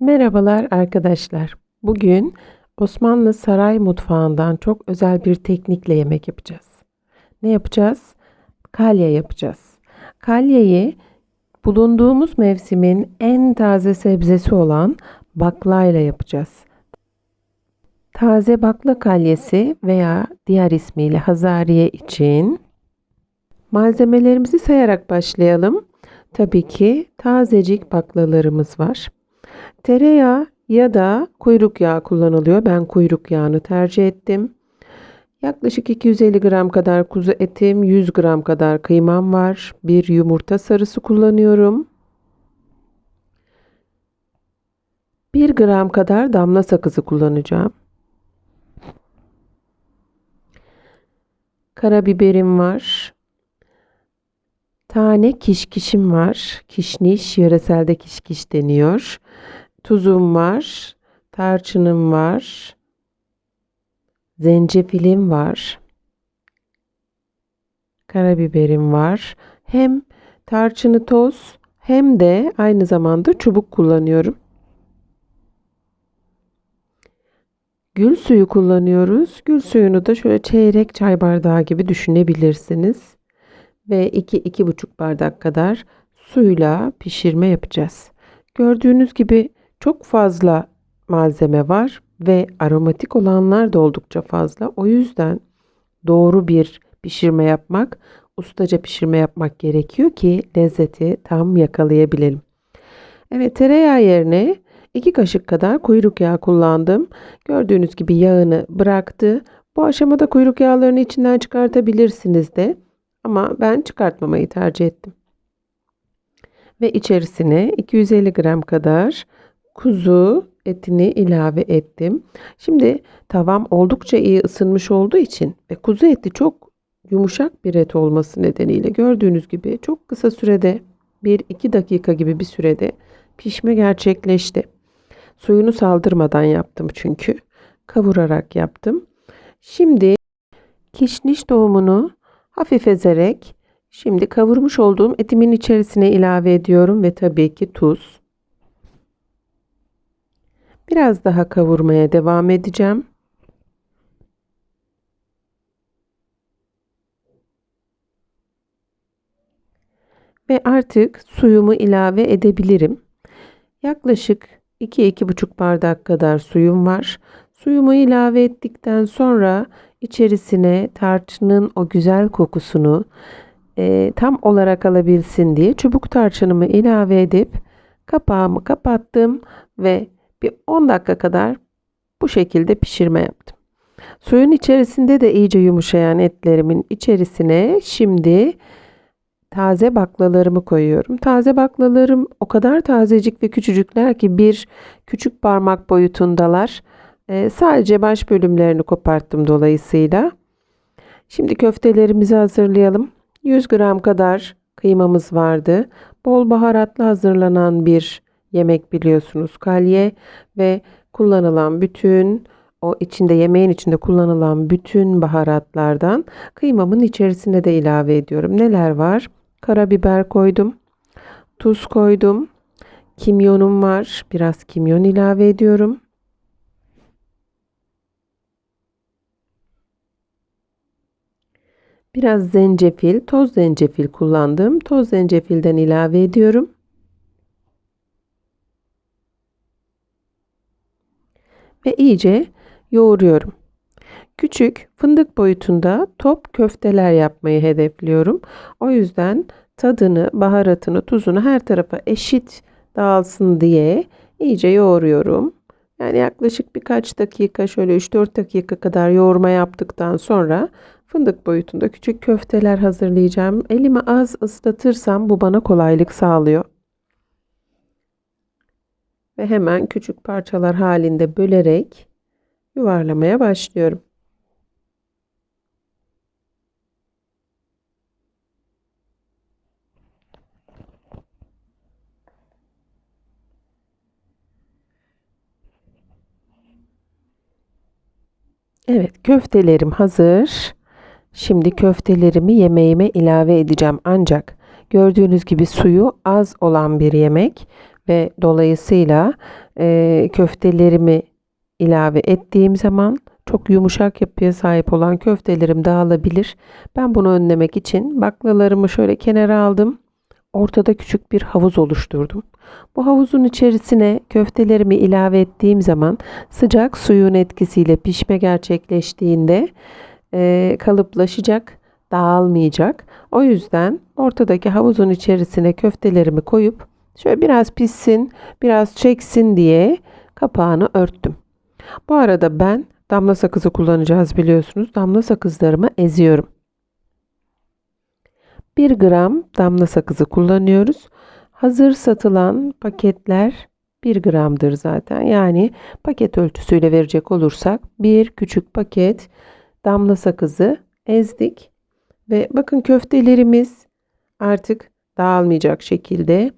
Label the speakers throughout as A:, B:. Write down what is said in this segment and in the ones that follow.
A: Merhabalar arkadaşlar. Bugün Osmanlı saray mutfağından çok özel bir teknikle yemek yapacağız. Ne yapacağız? Kalye yapacağız. Kalyeyi bulunduğumuz mevsimin en taze sebzesi olan bakla ile yapacağız. Taze bakla kalyesi veya diğer ismiyle Hazariye için malzemelerimizi sayarak başlayalım. Tabii ki tazecik baklalarımız var. Tereyağı ya da kuyruk yağı kullanılıyor. Ben kuyruk yağını tercih ettim. Yaklaşık 250 gram kadar kuzu etim, 100 gram kadar kıymam var. Bir yumurta sarısı kullanıyorum. 1 gram kadar damla sakızı kullanacağım. Karabiberim var. Tane kişkişim var. Kişniş, yöreselde kişkiş deniyor. Tuzum var. Tarçınım var. Zencefilim var. Karabiberim var. Hem tarçını toz hem de aynı zamanda çubuk kullanıyorum. Gül suyu kullanıyoruz. Gül suyunu da şöyle çeyrek çay bardağı gibi düşünebilirsiniz. Ve 2-2,5 bardak kadar suyla pişirme yapacağız. Gördüğünüz gibi çok fazla malzeme var ve aromatik olanlar da oldukça fazla. O yüzden doğru bir pişirme yapmak, ustaca pişirme yapmak gerekiyor ki lezzeti tam yakalayabilelim. Evet tereyağı yerine 2 kaşık kadar kuyruk yağı kullandım. Gördüğünüz gibi yağını bıraktı. Bu aşamada kuyruk yağlarını içinden çıkartabilirsiniz de. Ama ben çıkartmamayı tercih ettim. Ve içerisine 250 gram kadar kuzu etini ilave ettim. Şimdi tavam oldukça iyi ısınmış olduğu için ve kuzu eti çok yumuşak bir et olması nedeniyle gördüğünüz gibi çok kısa sürede 1-2 dakika gibi bir sürede pişme gerçekleşti. Suyunu saldırmadan yaptım çünkü. Kavurarak yaptım. Şimdi kişniş tohumunu hafif ezerek şimdi kavurmuş olduğum etimin içerisine ilave ediyorum ve tabii ki tuz. Biraz daha kavurmaya devam edeceğim. Ve artık suyumu ilave edebilirim. Yaklaşık 2-2,5 bardak kadar suyum var. Suyumu ilave ettikten sonra içerisine tarçının o güzel kokusunu e, tam olarak alabilsin diye çubuk tarçınımı ilave edip kapağımı kapattım ve bir 10 dakika kadar bu şekilde pişirme yaptım. Suyun içerisinde de iyice yumuşayan etlerimin içerisine şimdi taze baklalarımı koyuyorum. Taze baklalarım o kadar tazecik ve küçücükler ki bir küçük parmak boyutundalar. Ee, sadece baş bölümlerini koparttım dolayısıyla. Şimdi köftelerimizi hazırlayalım. 100 gram kadar kıymamız vardı. Bol baharatlı hazırlanan bir yemek biliyorsunuz kalye ve kullanılan bütün o içinde yemeğin içinde kullanılan bütün baharatlardan kıymamın içerisine de ilave ediyorum. Neler var? Karabiber koydum. Tuz koydum. Kimyonum var. Biraz kimyon ilave ediyorum. Biraz zencefil, toz zencefil kullandım. Toz zencefilden ilave ediyorum. ve iyice yoğuruyorum. Küçük fındık boyutunda top köfteler yapmayı hedefliyorum. O yüzden tadını, baharatını, tuzunu her tarafa eşit dağılsın diye iyice yoğuruyorum. Yani yaklaşık birkaç dakika şöyle 3-4 dakika kadar yoğurma yaptıktan sonra fındık boyutunda küçük köfteler hazırlayacağım. Elimi az ıslatırsam bu bana kolaylık sağlıyor ve hemen küçük parçalar halinde bölerek yuvarlamaya başlıyorum. Evet köftelerim hazır. Şimdi köftelerimi yemeğime ilave edeceğim. Ancak gördüğünüz gibi suyu az olan bir yemek ve dolayısıyla e, köftelerimi ilave ettiğim zaman çok yumuşak yapıya sahip olan köftelerim dağılabilir. Ben bunu önlemek için baklalarımı şöyle kenara aldım. Ortada küçük bir havuz oluşturdum. Bu havuzun içerisine köftelerimi ilave ettiğim zaman sıcak suyun etkisiyle pişme gerçekleştiğinde e, kalıplaşacak, dağılmayacak. O yüzden ortadaki havuzun içerisine köftelerimi koyup şöyle biraz pişsin, biraz çeksin diye kapağını örttüm. Bu arada ben damla sakızı kullanacağız biliyorsunuz. Damla sakızlarımı eziyorum. 1 gram damla sakızı kullanıyoruz. Hazır satılan paketler 1 gramdır zaten. Yani paket ölçüsüyle verecek olursak bir küçük paket damla sakızı ezdik. Ve bakın köftelerimiz artık dağılmayacak şekilde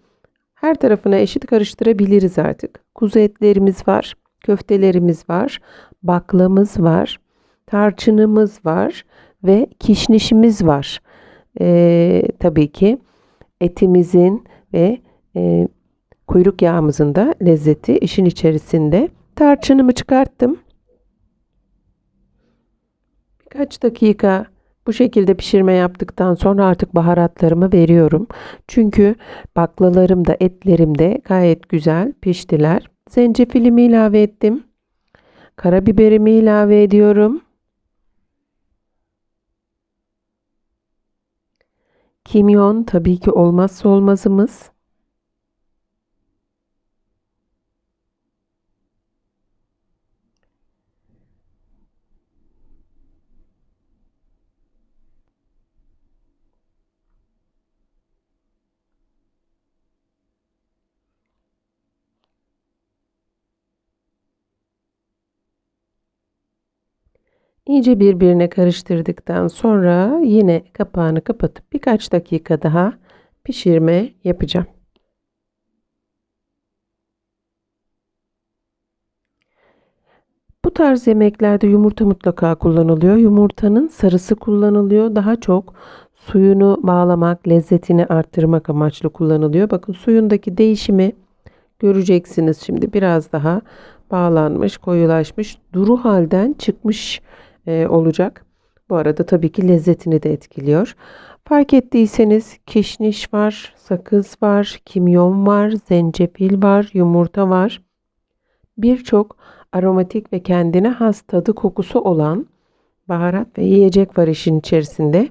A: her tarafına eşit karıştırabiliriz artık. Kuzu etlerimiz var, köftelerimiz var, baklamız var, tarçınımız var ve kişnişimiz var. Ee, tabii ki etimizin ve e, kuyruk yağımızın da lezzeti işin içerisinde. Tarçınımı çıkarttım. Birkaç dakika bu şekilde pişirme yaptıktan sonra artık baharatlarımı veriyorum. Çünkü baklalarım da etlerim de gayet güzel piştiler. Zencefilimi ilave ettim. Karabiberimi ilave ediyorum. Kimyon tabii ki olmazsa olmazımız. İyice birbirine karıştırdıktan sonra yine kapağını kapatıp birkaç dakika daha pişirme yapacağım. Bu tarz yemeklerde yumurta mutlaka kullanılıyor. Yumurtanın sarısı kullanılıyor. Daha çok suyunu bağlamak, lezzetini arttırmak amaçlı kullanılıyor. Bakın suyundaki değişimi göreceksiniz şimdi biraz daha bağlanmış, koyulaşmış, duru halden çıkmış e, olacak. Bu arada tabii ki lezzetini de etkiliyor. Fark ettiyseniz kişniş var, sakız var, kimyon var, zencefil var, yumurta var. Birçok aromatik ve kendine has tadı kokusu olan baharat ve yiyecek var işin içerisinde.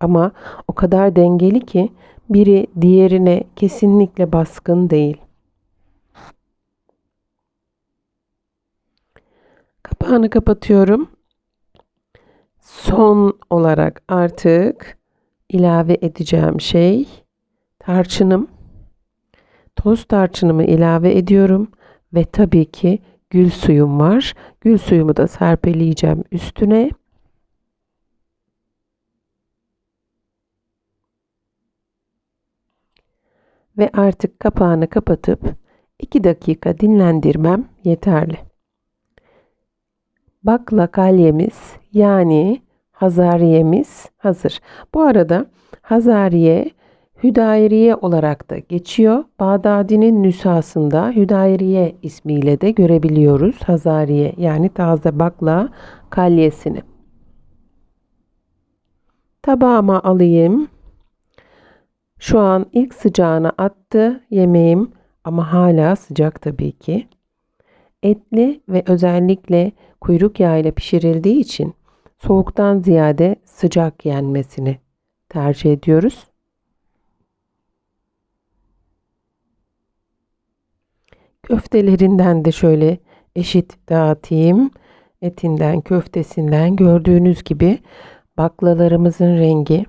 A: Ama o kadar dengeli ki biri diğerine kesinlikle baskın değil. Kapağını kapatıyorum. Son olarak artık ilave edeceğim şey tarçınım. Toz tarçınımı ilave ediyorum ve tabii ki gül suyum var. Gül suyumu da serpeleyeceğim üstüne. Ve artık kapağını kapatıp 2 dakika dinlendirmem yeterli bakla kalyemiz yani Hazariyemiz hazır. Bu arada Hazariye Hüdayriye olarak da geçiyor. Bağdadi'nin nüshasında Hüdayriye ismiyle de görebiliyoruz Hazariye yani taze bakla kalyesini. Tabağıma alayım. Şu an ilk sıcağına attı yemeğim ama hala sıcak tabii ki. Etli ve özellikle kuyruk yağı ile pişirildiği için soğuktan ziyade sıcak yenmesini tercih ediyoruz. Köftelerinden de şöyle eşit dağıtayım. Etinden, köftesinden gördüğünüz gibi baklalarımızın rengi,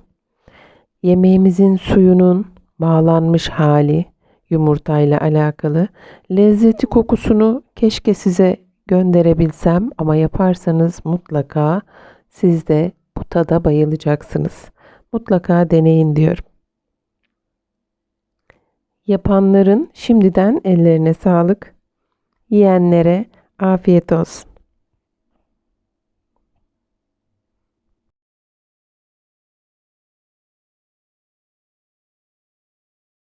A: yemeğimizin suyunun bağlanmış hali, yumurtayla alakalı. Lezzeti kokusunu keşke size gönderebilsem ama yaparsanız mutlaka siz de bu tada bayılacaksınız. Mutlaka deneyin diyorum. Yapanların şimdiden ellerine sağlık. Yiyenlere afiyet olsun.